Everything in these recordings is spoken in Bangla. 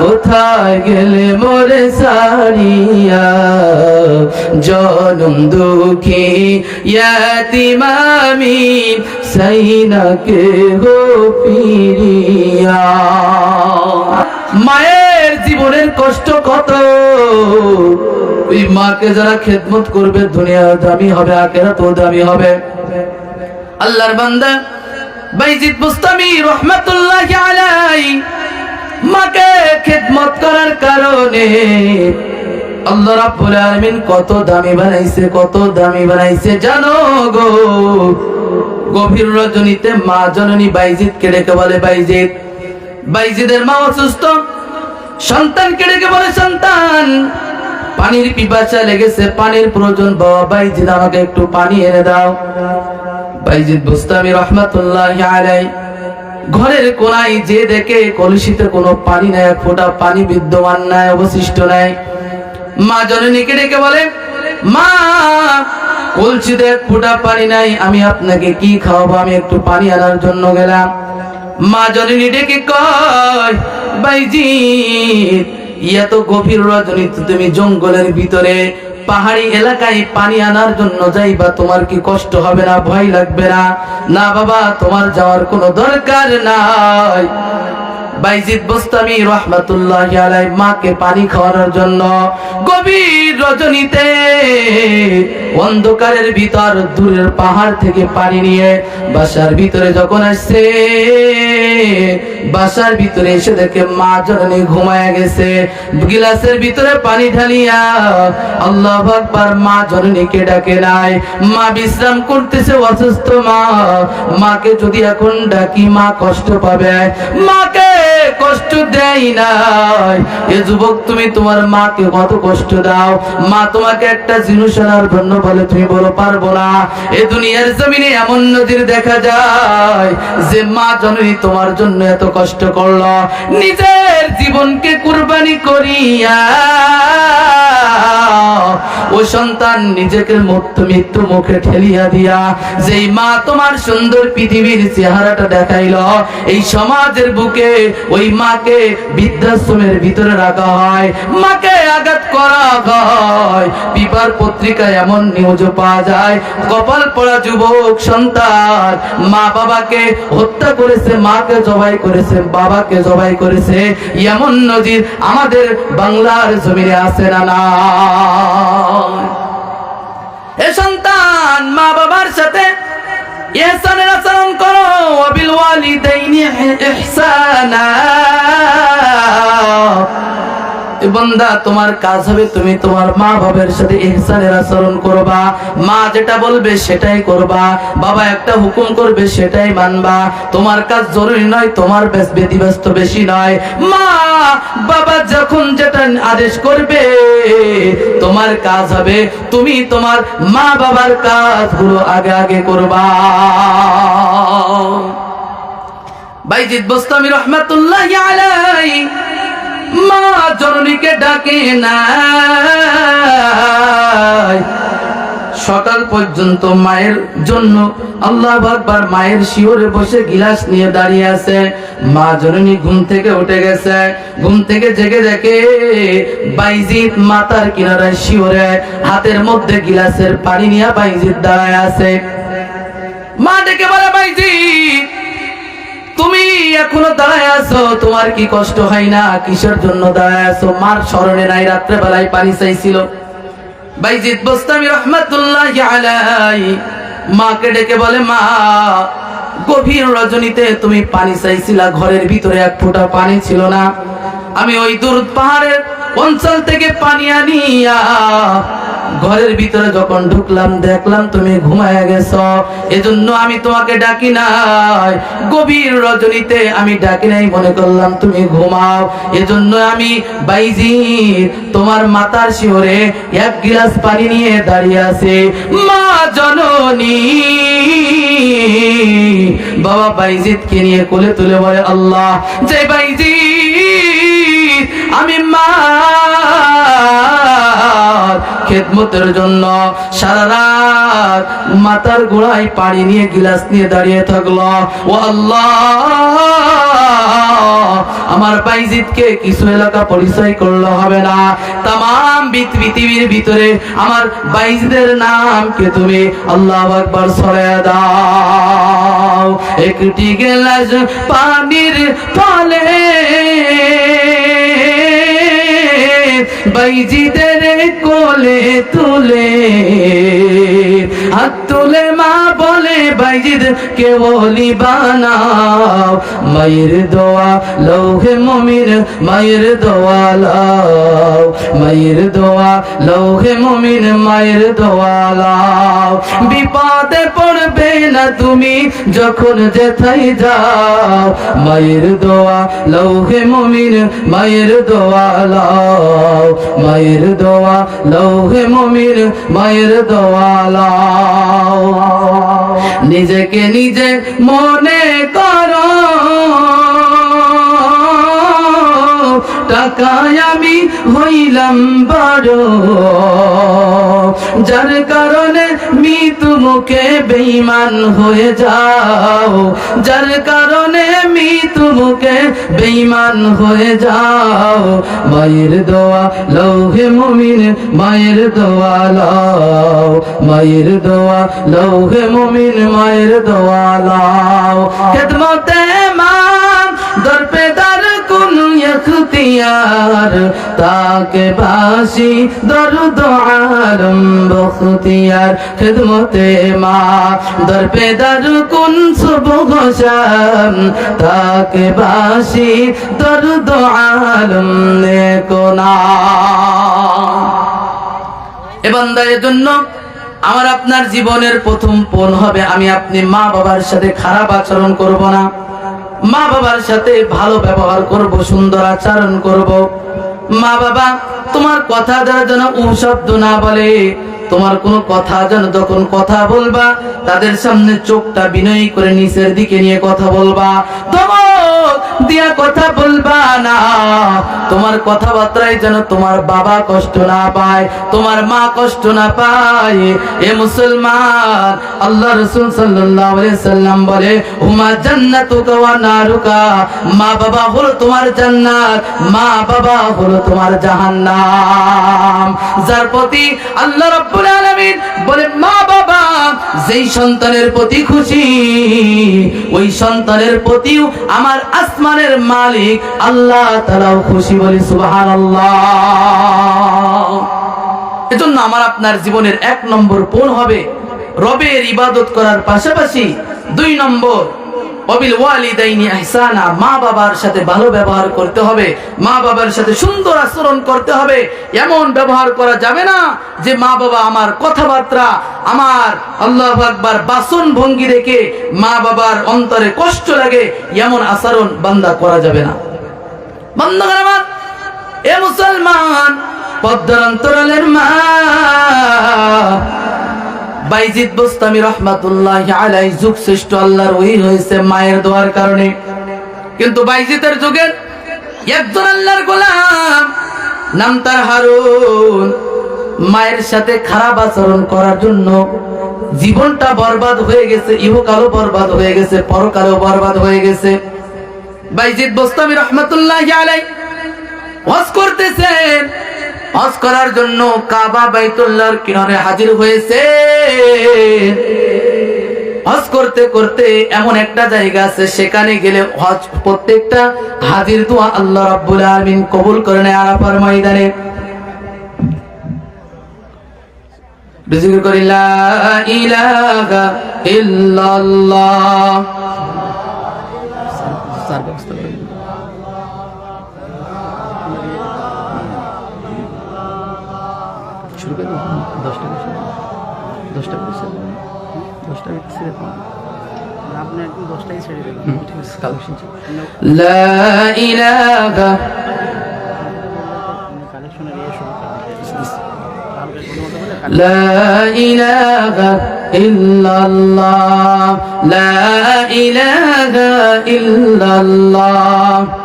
কোথায় গেলে মোরে সারিয়া? জনম দুঃখী ইয়াতিমামি, সাইনাকে হো পিরিয়া মায়ের জীবনের কষ্ট কত? ওই মাকে যারা খেদমত করবে দুনিয়া দামি হবে আখেরা তো দামি হবে। আল্লাহর বান্দা বাইজিদ মুস্তামি রহমাতুল্লাহ আলাই মাকে খেদমত করার কারণে আল্লাহ রাব্বুল আলামিন কত দামি বানাইছে, কত দামি বানাইছে, জানো গো? গভীর রজনীতে মা জননী বাইজিদকে ডেকে বলে, বাইজিদ, বাইজিদের মা অসুস্থ, সন্তানকে ডেকে বলে, সন্তান, পানির পিপাসা লেগেছে, পানির প্রয়োজন, বাবা, বাইজিদ, আমাকে একটু পানি এনে দাও। বাইজিদ বুস্তামি রহমাতুল্লাহ আলাই ঘরের কোনায় যে দেখে কলসিতে কোনো পানি নাই ফোঁটা পানি বিদ্যমান নাই অবশিষ্ট নাই মা জননীকে ডেকে বলে, মা, কলসিতে ফোঁটা পানি নাই, আমি আপনাকে কি খাওয়াবো? আমি একটু পানি আনার জন্য গেলাম। মা জননী ডেকে কয় বাইজিৎ ইয়া তো গভীর রজনীতে তুমি জঙ্গলের ভিতরে পাহাড়ি এলাকায় পানি আনার জন্য যাইবা, তোমার কি কষ্ট হবে না, ভয় লাগবে না? না বাবা, তোমার যাওয়ার কোনো দরকার নাই। বাইজিদ বোস্তামি রহমাতুল্লাহ আলাই মাকে পানি খাওয়ানোর জন্য গভীর রজনীতে অন্ধকারের ভিতর, দূরের পাহাড় থেকে পানি নিয়ে বাসার ভিতরে যখন আসছে, বাসার ভিতরে এসে দেখে মা জননী ঘুমায় গেছে। গিলাসের ভিতরে পানি ঢালিয়া আল্লাহ আকবার মা জননীকে ডাকে নাই। মা বিশ্রাম করতেছে, অসুস্থ মা। মাকে যদি এখন ডাকি, মা কষ্ট পাবে। মাকে কষ্ট দেয় নাই। এ যুবক, তুমি তোমার মাকে কত কষ্ট দাও। মা তোমাকে একটা জিনিস আনার জন্য বলে, তুমি বলো, পারব না। এ দুনিয়ার জমিনে এমন নদীর দেখা যায় যে মা জননী তোমার জন্য এত কষ্ট করল। নিজের জীবনকে কুরবানি করিয়া ও সন্তান নিজেকে মুক্ত মৃত্যু মুখে ঠেলিয়া দিয়া, যেই মা তোমার সুন্দর পৃথিবীর চেহারাটা দেখাইল, এই সমাজের বুকে ওই মাকে বৃদ্ধাশ্রমের ভিতরে রাখা হয়। মাকে আঘাত করা হয়। বিবার পত্রিকায় এমন নিউজ পাওয়া যায়, কপাল পড়া যুবক, সন্তান, মা বাবাকে হত্যা করেছে, মাকে জবাই করেছে, বাবাকে জবাই করেছে। এমন নজির আমাদের বাংলার জমিনে আছে না না এ সন্তান মা বাবার সাথে ইহসানের আচরণ করো ওয়াবিল ওয়ালিদাইনি ইহসানা এ বান্দা, তোমার কাজ হবে তুমি তোমার মা বাবার সাথে ইহসানের আচরণ করবা। মা যেটা বলবে সেটাই করবা। বাবা একটা হুকুম করবে সেটাই মানবা। তোমার কাজ জরুরি নয়, তোমার ব্যতিব্যস্ত বেশি নয়। মা, বাবা যখন যেটা আদেশ করবে, তোমার কাজ হবে তুমি তোমার মা বাবার কাজগুলো আগে আগে করবা। বাইজিদ বস্তামি রহমাতুল্লাহ আলাই মা জননীকে ডাকে না সকাল পর্যন্ত মায়ের জন্য আল্লাহ আকবার মায়ের শিওরে বসে গিলাস নিয়ে দাঁড়িয়ে আছে। মা জননী ঘুম থেকে উঠে গেছে। ঘুম থেকে জেগে দেখে বাইজিৎ মাতার কিনারায় শিওরে হাতের মধ্যে গিলাসের পানি নিয়ে বাইজিৎ দাঁড়ায় আছে। মা ডেকে বলে বাইজিৎ তুমি এখনও দাঁড়ায় আছো, তোমার কি কষ্ট হয় না? কিসের জন্য দাঁড়ায় আছো? মার স্মরণে নাই রাত্রে বেলায় পানি চাইছিল। বাইজিদ বস্তামি রহমাতুল্লাহ আলাই মাকে ডেকে বলে, মা, গভীর রজনীতে তুমি পানি চাইছিলা, ঘরের ভিতরে এক ফোঁটা পানি ছিল না। আমি ওই দূর পাহাড়ের অঞ্চল থেকে পানি আনিয়া ঘরের ভিতরে যখন ঢুকলাম, দেখলাম তুমি ঘুমায় গেছ। এজন্য আমি তোমাকে ডাকি নাই। গভীর রজনীতে আমি ডাকি নাই, মনে করলাম তুমি ঘুমাও। এজন্য আমি বাইজি, তোমার মাতার শিওরে এক গিলাস পানি নিয়ে দাঁড়িয়ে আছে। মা জননী, বাবা বাইজিৎকে নিয়ে কোলে তুলে বলে, আল্লাহ, যে বাইজিৎ আমি মা খেদমতের জন্য সারা রাত মাথার গোড়ায় পানি নিয়ে গিলাস নিয়ে দাঁড়িয়ে থাকল। ও আল্লাহ, আমার বাইজিদকে কিছু এলাকা পরিচয় করলে হবে না। তাম পৃথিবীর ভিতরে আমার বাইজিদের নামকে তুমি আল্লাহ আকবার ছড়ায় দাও। একটি গেলাস পানির ফলে বাইজিদের কোলে তুলে মা বলে, বাইজিদ কে বলি বানাও মায়ের দোয়া লৌহে মমির মায়ের দোয়া লাও। মায়ের দোয়া লৌহে মমির মায়ের দোয়া লাও। বিপদে পড়বে না তুমি যখন যেথাই যাও। মায়ের দোয়া লৌহে মমিন, মায়ের দোয়া লাও। মায়ের দোয়া লৌহে মমিন, মায়ের দোয়া লাও। নিজেকে নিজে মনে করো। টাকায় আমি হইলাম বড়। যার কারণে মৃত্যু মুখে বেইমান হয়ে যাও। যার কারণে মৃত্যু মুখে বেইমান হয়ে যাও। মায়ের দোয়া লৌহে মুমিন, মায়ের দোয়া লাও। মায়ের দোয়া লৌহে মুমিন, মায়ের দোয়া লাও। খেদমতে মা দরপে ইখতিয়ার তাকে বাসি দরদ আলম বখতিয়ার খেদমতে মা দরপে দর কোন সুবহ শাম তাকে বাসি দরদ আলম নেকোনা এ বান্দার জন্য আমার আপনার জীবনের প্রথম পণ হবে, আমি আপনি মা বাবার সাথে খারাপ আচরণ করব না। মা বাবার সাথে ভালো ব্যবহার করব, সুন্দর আচরণ করব। মা বাবা, তোমার কথা যারা যেন শব্দ না বলে, তোমার কোনো কথা যেন যখন কথা বলবা, তাদের সামনে চোখটা বিনয়ী করে নিচের দিকে নিয়ে কথা বলবা। ধমক দিয়া কথা বলবা না। তোমার কথাবার্তায় যেন তোমার বাবা কষ্ট না পায়, তোমার মা কষ্ট না পায়। এ মুসলমান, আল্লাহ রসুল সাল্লাম বলে, হুমা জান্নাতুকা ওয়া নারুকা। মা বাবা হলো তোমার জান্নাত, মা বাবা হলো তোমার জাহান্নাম। যার প্রতি আল্লাহ রাব্বুল আলামিন বলে, মা বাবা, যেই সন্তানের প্রতি খুশি, ওই সন্তানের প্রতিও আমার আসমানের মালিক আল্লাহ তালাও খুশি বলি সুবহানাল্লাহ। এজন্য আমার আপনার জীবনের এক নম্বর পণ হবে রবের ইবাদত করার পাশাপাশি দুই নম্বর অবিল মা বাবার সাথে ভালো ব্যবহার করতে হবে, মা বাবার সাথে সুন্দর আচরণ করতে হবে, এমন ব্যবহার করা যাবে না যে মা বাবা আমার কথাবার্তা, আমার আল্লাহ বাসন ভঙ্গি দেখে মা বাবার অন্তরে কষ্ট লাগে, এমন আচরণ বান্দা করা যাবে না। মুসলমান, পদ্মার অন্তরালের মা বাইজিদ বোস্তামি রহমাতুল্লাহ আলাই যুগ শ্রেষ্ঠ আল্লাহর ওই হয়েছে মায়ের দোয়ার কারণে। কিন্তু বাইজিদের যুগের একজন আল্লাহর গোলাম, নাম তার হারুন, মায়ের সাথে খারাপ আচরণ করার জন্য জীবনটা বরবাদ হয়ে গেছে, ইহকালও বরবাদ হয়ে গেছে, পরকালও বরবাদ হয়ে গেছে। বাইজিদ বোস্তামি রহমাতুল্লাহ আলাই হজ করতেছেন হজ করার জন্য কাবা বাইতুল্লাহর কিনারে হাজির হয়েছে। হজ করতে করতে এমন একটা জায়গা আছে, সেখানে গেলে হজ প্রত্যেকটা হাজির দোয়া আল্লাহ রাব্বুল আলামিন কবুল করে নেয় আরাফার ময়দানে। বিজির করি, লা ইল্লাল্লাহ। দশটা বেশি দশটা বেশি আপনি একদম দশটাই ছেড়ে দেবেন ঠিক আছে কালেকশন لا إله কালেকশনের ইয়ে শুরু করে لا إله إلا الله لا إله إلا الله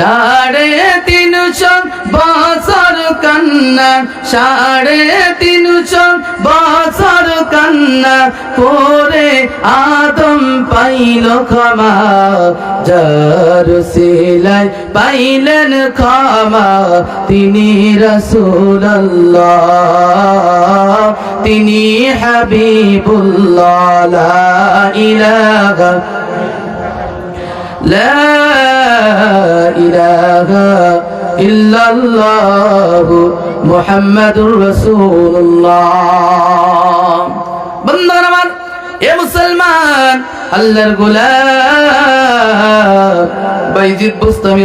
সাড়ে তিনশো বছর কান্না। সাড়ে তিনশো বছর কান্না। করে আদম পাইল ক্ষমা, যার সিলাই পাইলেন ক্ষমা। তিনি রসুল্লাহ তিনি হাবিবুল্লাহ ইলাহা لا إله إلا الله محمد رسول الله بندر من يا مسلمان الله الغلام বাইজিদ বুস্তামি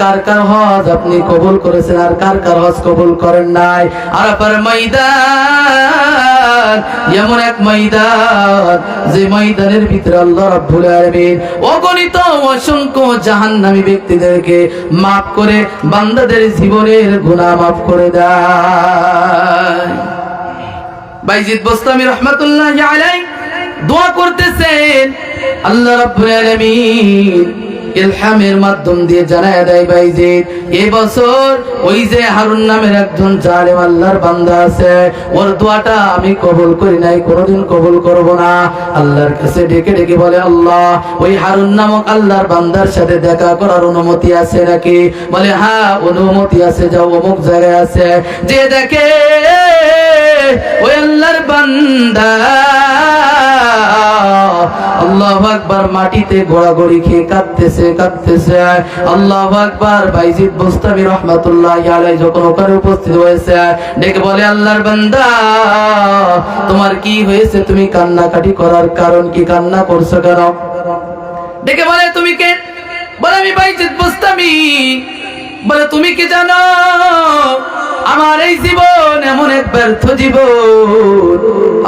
কার কার হজ আপনি কবুল করেছেন আর কার কার হজ কবুল করেন নাই? আরাফার ময়দান, এমন এক ময়দান, যে ময়দানের ভিতরে আল্লাহ রাব্বুল আলামিন অগণিত অসংখ্য জাহান্নামী ব্যক্তিদেরকে মাফ করে বান্দাদের জীবনের গুনাহ মাফ করে দেয়। বাইজিদ বোস্তামি রহমতুল্লাহ আলাই দোয়া করতেছেন আল্লাহ রাব্বুল আলামিন ইলহামের মাধ্যম দিয়ে জানায় দেয় বাইজিদ। এই বছর ওই যে হারুন নামের একজন জালেম আল্লাহর বান্দা আছে, ওর দোয়াটা আমি কবুল করি নাই, কোনোদিন কবুল করব না। আল্লাহর কাছে ডেকে ডেকে বলে, আল্লাহ, ওই হারুন নামক আল্লাহর বান্দার সাথে দেখা করার অনুমতি আছে নাকি? বলে হ্যাঁ অনুমতি আছে, যাও, অমুক জায়গায় আছে। যে দেখে, ওই আল্লাহর বান্দা আল্লাহ আকবার মাটিতে গোড়াগড়ি খেয়ে কাঁদতেছে কাঁদতেছে। আল্লাহ আকবার বাইজিদ বুস্তামি রহমাতুল্লাহ আলাই যখন ওখানে উপস্থিত হয়েছে, ডেকে বলে, আল্লাহর বান্দা, তোমার কি হয়েছে? তুমি কান্নাকাটি করার কারণ কি? কান্না করছ কেন? ডেকে বলে, তুমি কে? বলে, আমি বাইজিদ বুস্তামি। বলে, তুমি কি জানো? আমার এই জীবন এমন এক ব্যর্থ জীবন।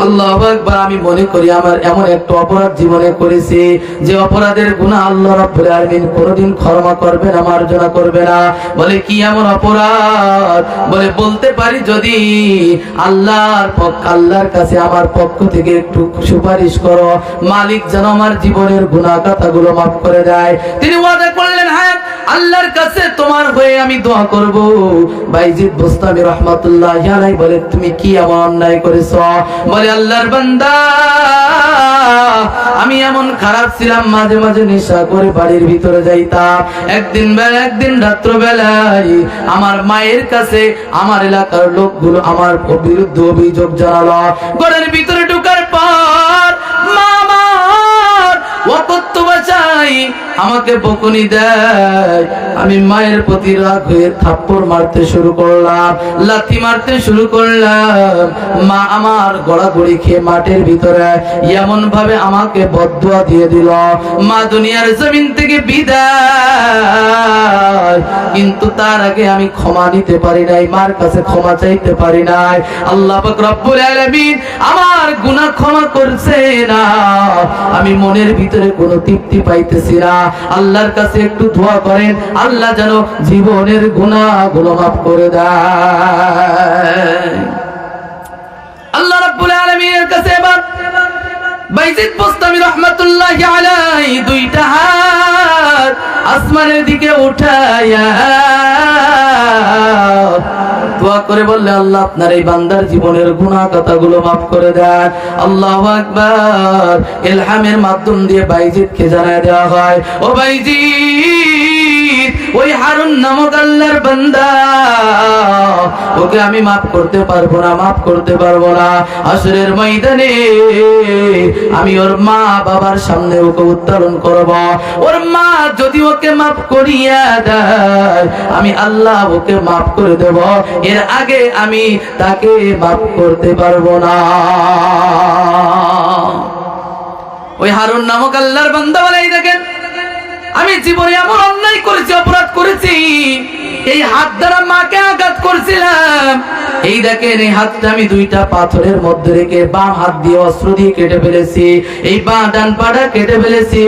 আল্লাহ একবার আমি মনে করি আমার এমন একটা অপরাধ জীবনে করেছি, যে অপরাধের গুণা আল্লাহ রাব্বুল আলামিন কোনোদিন ক্ষমা করবে না মার্জনা করবে না। বলে, কি এমন অপরাধ? বলে, বলতে পারি যদি আল্লাহর পক্ষ, আল্লাহর কাছে আমার পক্ষ থেকে একটু সুপারিশ করো। মালিক যেন আমার জীবনের গুণা কথাগুলো মাফ করে দেয়। তিনি ওয়াদা করলেন হ্যাঁ আল্লাহর কাছে তোমার হয়ে আমি দোয়া করব। বাইজিদ বুস্তামি রহমাতুল্লাহ আলাই বলে, তুমি কি এমন অন্যায় করেছ? বলে, আল্লাহর বান্দা, আমি এমন খারাপ ছিলাম, মাঝে মাঝে নেশা করে বাড়ির ভিতরে যাইতাম। একদিন বেলা, একদিন রাত্র বেলায় আমার মায়ের কাছে আমার এলাকার লোকগুলো আমার বিরুদ্ধে অভিযোগ জানালো। ঘরের ভিতরে ঢোকার পর মা আমার অকথ্য ভাষায় আমাকে বকুনি দেয়। আমি মায়ের প্রতি রাগ হয়ে থাপ্পড় মারতে শুরু করলাম, লাথি মারতে শুরু করলাম। মা আমার গড়াগড়ি খেয়ে মাঠের ভিতরে এমন ভাবে আমাকে বদুয়া দিয়ে দিল, মা, দুনিয়ার জমিন থেকে বিদায়। কিন্তু তার আগে আমি ক্ষমা নিতে পারি নাই, মার কাছে ক্ষমা চাইতে পারি নাই। আল্লাহ রব্বুল আলামিন আমার গুনাহ ক্ষমা করছে না। আমি মনের ভিতরে কোনো তৃপ্তি পাইতেছি আল্লাহর কাছে একটু দোয়া করেন, আল্লাহ যেন জীবনের গুনাহগুলো মাফ করে দেয়। দুইটা হাত আসমানের দিকে উঠায়া দোয়া করে বললে, আল্লাহ আপনার এই বান্দার জীবনের গুণা কথাগুলো মাফ করে দেন। আল্লাহ আকবার। ইলহামের মাধ্যম দিয়ে বাইজিদকে জানায় দেওয়া হয়। ও বাইজিদ! ওই হারুন নামক আল্লাহর বান্দা। ওকে আমি মাফ করতে পারব না, মাফ করতে পারব না। আসরের ময়দানে আমি ওর মা বাবার সামনে ওকে উত্তোলন করব। ওর মা যদি ওকে মাফ করিয়া দেয়, আমি আল্লাহ ওকে মাফ করে দেব। এর আগে আমি তাকে মাফ করতে পারব না। ওই হারুন নামক আল্লাহর বান্দা বলে এই দেখেন। আমি জীবনে এমন অন্যায় করেছি অপরাধ করেছি। এই হাত দ্বারা মাকে আঘাত করছিলাম। এই দেখেন, এই হাতটা আমি দুইটা পাথরের মধ্যে রেখে বাম হাত দিয়ে অস্ত্র দিয়ে কেটে ফেলেছি। এই পা, ডান পাটা কেটে ফেলেছি।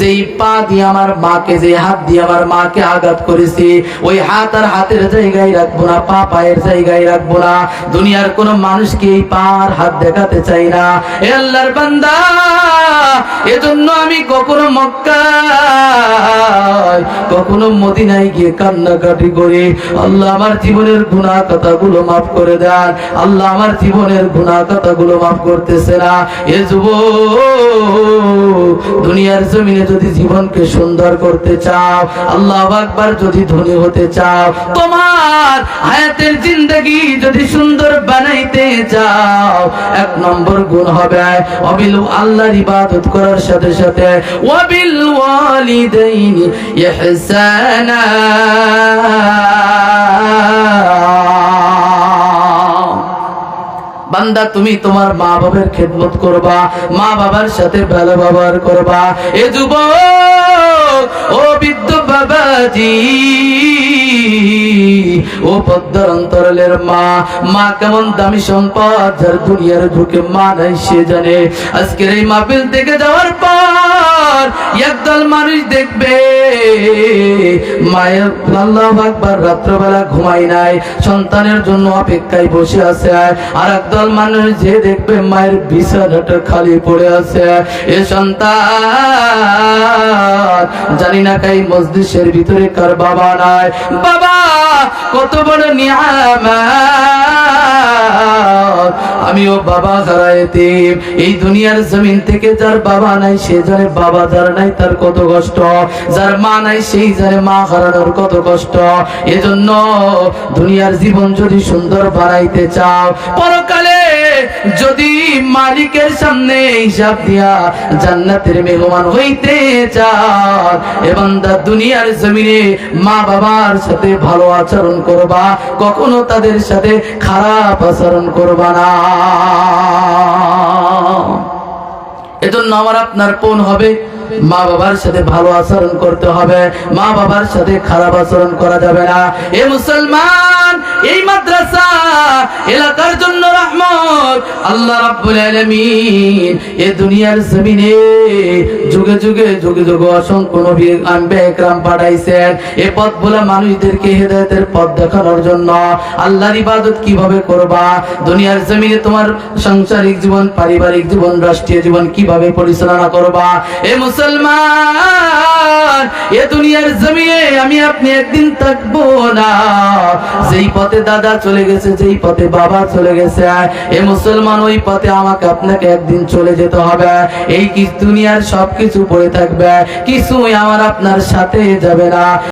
যেই পা দিয়ে আমার মাকে যে হাত দিয়ে আমার মাকে আঘাত করেছি, ওই হাত আর হাতের জায়গায় রাখব না, পা পায়ের জায়গায় রাখব না। দুনিয়ার কোন মানুষকে এই পা আর হাত দেখাতে চাই না। এ আল্লাহর বান্দা, এজন্য আমি কখনো মক্কা কখনো মদিনায় গিয়ে কান্নাকাটি করি। আল্লাহ আমার জীবনের গুনাহ কথাগুলো মাফ করে দেন। আল্লাহ আমার জীবনের গুনাহ কথাগুলো মাফ করতেছে না। এ যুব দুনিয়ার জমিনে যদি জীবনকে সুন্দর করতে চাও, আল্লাহ আকবার যদি ধনী হতে চাও, তোমার হায়াতের জিন্দগি যদি সুন্দর বানাইতে চাও, এক নম্বর গুণ হবে অবিল আল্লাহর ইবাদত করার সাথে সাথে, ওয়াবিল ওয়ালিদাইনি ইহসানা। বান্দা, তুমি তোমার মা বাবার খেদমত করবা, মা বাবার সাথে ভালো ব্যবহার করবা। এ যুব ও বৃদ্ধ বাবাজি, ও পদ্মার অন্তরালের মা মা কেমন দামি সম্পদ যার দুনিয়ার ঢুকে মা নাই সে জানে। আজকের এই মাহফিল থেকে যাওয়ার পর একদল মানুষ দেখবে, মায়ের আল্লাহ আকবার রাত্রবেলা ঘুমাই নাই, সন্তানের জন্য অপেক্ষায় বসে আছে। আর একদল মানুষ যে দেখবে মায়ের বিছানাটা খালি পড়ে আছে। এ সন্তান জানি না কাই মসজিদের ভিতরে কার বাবা নাই। বাবা, কত বড় নিয়ামত। আমিও বাবা হারাইতে এই দুনিয়ার জমিন থেকে যার বাবা নাই, সে জানে বাবা যার নাই, তার কত কষ্ট। যার মা নাই, সেই জানে মা হারানোর কত কষ্ট। এজন্য দুনিয়ার জীবন যদি সুন্দর বানাইতে চাও, পরকালে যদি মালিকের সামনে হিসাব দিয়া জান্নাতের মেহমান হইতে চাও এবং দুনিয়ার জমিনে মা বাবার সাথে ভালো আচরণ করবা, কখনো তাদের সাথে খারাপ আচরণ করবা না। এজন্য আমার আপনার কোন হবে মা বাবার সাথে ভালো আচরণ করতে হবে। মা বাবার সাথে খারাপ আচরণ করা যাবে না। এ মুসলমান, এই মাদ্রাসা এলাকার জন্য রহমত। আল্লাহ রাব্বুল আলামিন এ দুনিয়ার জমিনে যুগে যুগে যুগে যুগে অসংখ্য নবী আম্বে একরাম পাঠাইছেন। এ পথ বলা মানুষদেরকে হেদায়েতের পথ দেখানোর জন্য। আল্লাহর ইবাদত কীভাবে করবা? দুনিয়ার জমিনে তোমার সাংসারিক জীবন, পারিবারিক জীবন, রাষ্ট্রীয় জীবন কীভাবে পরিচালনা করবা? এ মুসলমান এ দুনিয়ার জমিয়ে আমি আপনি একদিন থাকব না। যেই পথে দাদা চলে গেছে, যেই পথে বাবা চলে গেছে, এ মুসলমান ওই পথে আমাকে আপনাকে একদিন চলে যেতে হবে। এই কি দুনিয়ার সবকিছু পড়ে থাকবে, কিছুই আমার আপনার সাথে যাবে না।